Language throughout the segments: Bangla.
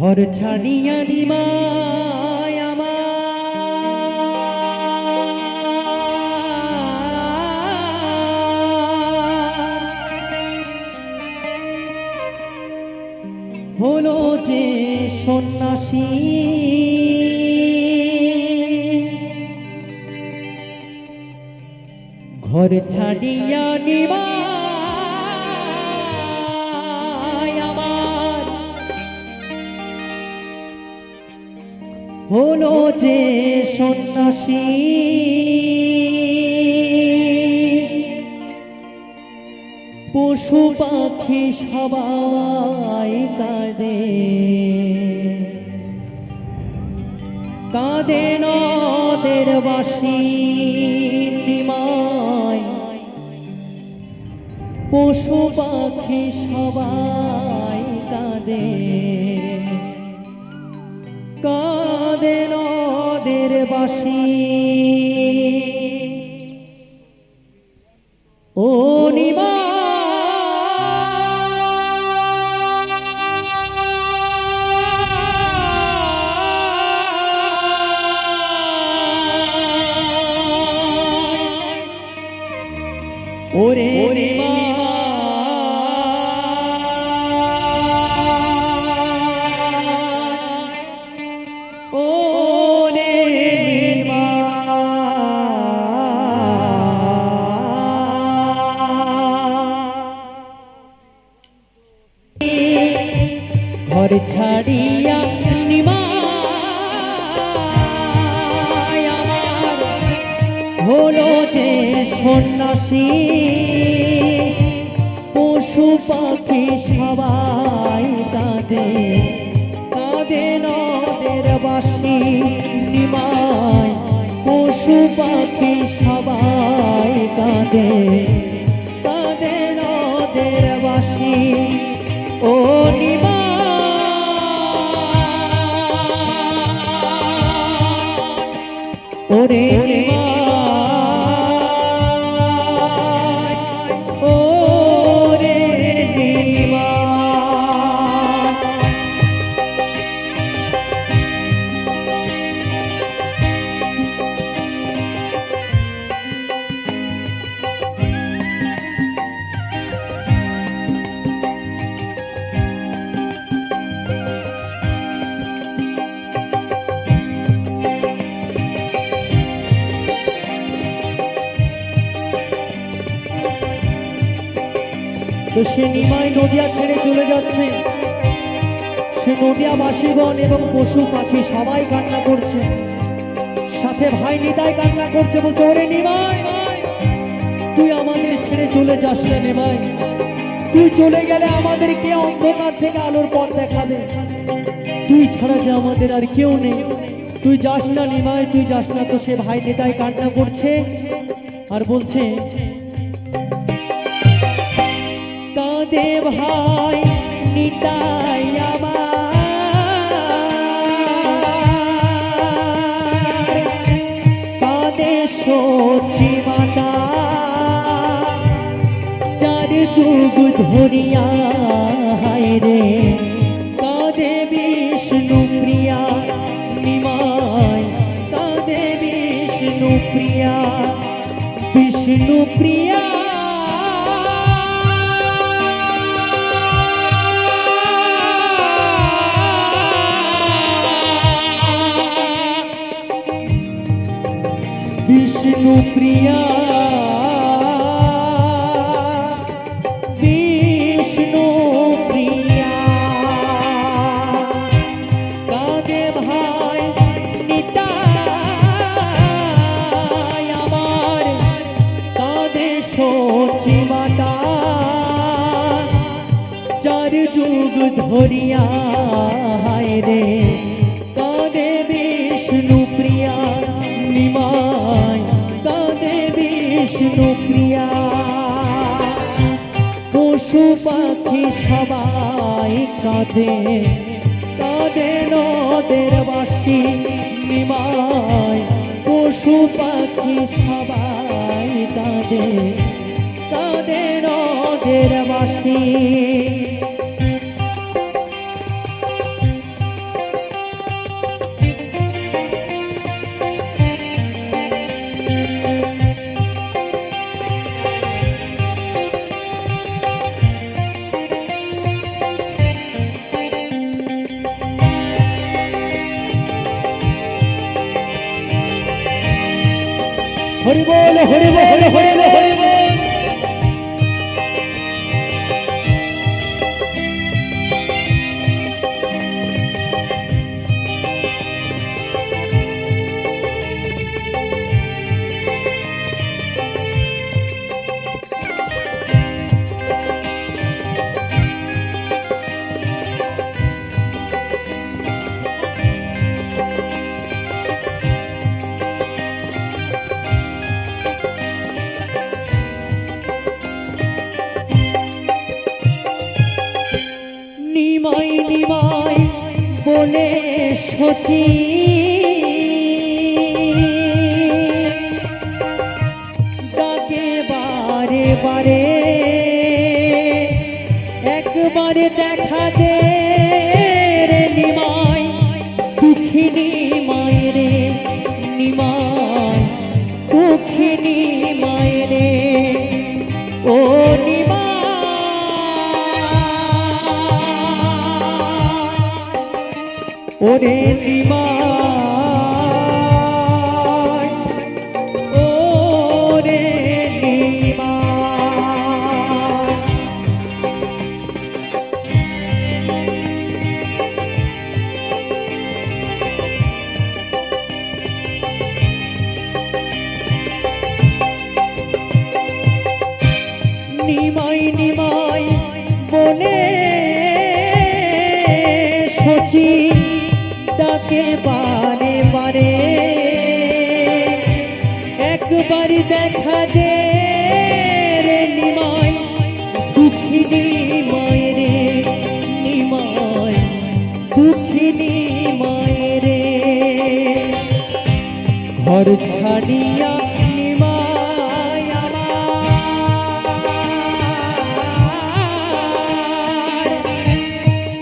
ঘর ছাড়িয়া নিমায় হলো যে সন্ন্যাসী। ঘর ছাড়িয়া নিমায় হলো যে সন্ন্যাসী। পশু পাখি সবাই কাঁদে। কাঁদে নদের বাসি পশু পাখি সবাই কাঁদে। কাঁদে নদের বাসি। ও নিমা। ওরে সন্ন্যাসী পশু পাখি সবাই তাদের কাঁদে নদের বাসি নিমায় পশু পাখি সবাই কাঁদে। তো সে নিমাই নদিয়া ছেড়ে চলে যাচ্ছে। সে নদিয়া বাসীগণ এবং পশু পাখি সবাই কান্না করছে। সাথে ভাই নিতাই কান্না করছে, বলছে, ওরে নিমাই, তুই আমাদের ছেড়ে চলে যাস না নিমাই। তুই চলে গেলে আমাদের কে অন্ধকার থেকে আলোর পথ দেখাবে? তুই ছাড়া যে আমাদের আর কেউ নেই। তুই যাস না নিমাই, তুই যাস না। তো সে ভাই নিতাই কান্না করছে আর বলছে কাঁদে ভাই নিতাই আমার। কাঁদে সচি মাতা, চার যুগ ধরিয়া, হায় রে। কাঁদে বিষ্ণু প্রিয়া, নিমায়। কাঁদে বিষ্ণু প্রিয়া বিষ্ণু প্রিয়া বিষ্ণু প্রিয়া বিষ্ণু প্রিয়া। কাঁদে ভাই, নিতাই আমার, কাঁদে সচি মাতা। চার যুগ ধরিয়া, হায় রে। তাদের কাঁদে নদের বাসি নিমায় পশু পাখি সবাই তাদের কাঁদে নদের বাসি Haribola, Haribola, Haribola. Nimai Nimai বলে সচি। ডাকে বারে বারে একবারে দেখা দে রে নিমাই দুঃখিনী ওরে নিমাই ডাকে বারে বারে একবার দেখা দে রে নিমাই দুঃখিনী মায়েরে নিমাই দুঃখিনী মায়েরে ঘর ছাড়িয়া নিমাই আমার।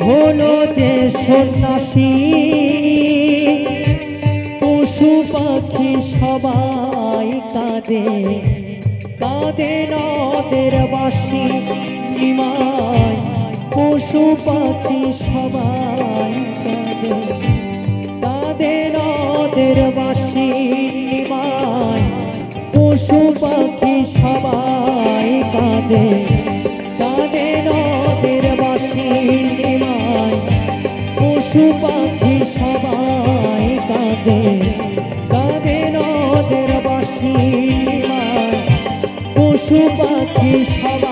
হলো যে সন্ন্যাসী সবাই কাঁদে কাঁদে নদের বাসি নিমাই পশু পাখি সবাই কাঁদে। কাঁদে নদের বাসি নিমাই পশু পাখি সবাই কাঁদে। কাঁদে নদের বাসি নিমাই পশু পাখি সবাই কাঁদে। পশু পাখি সবাই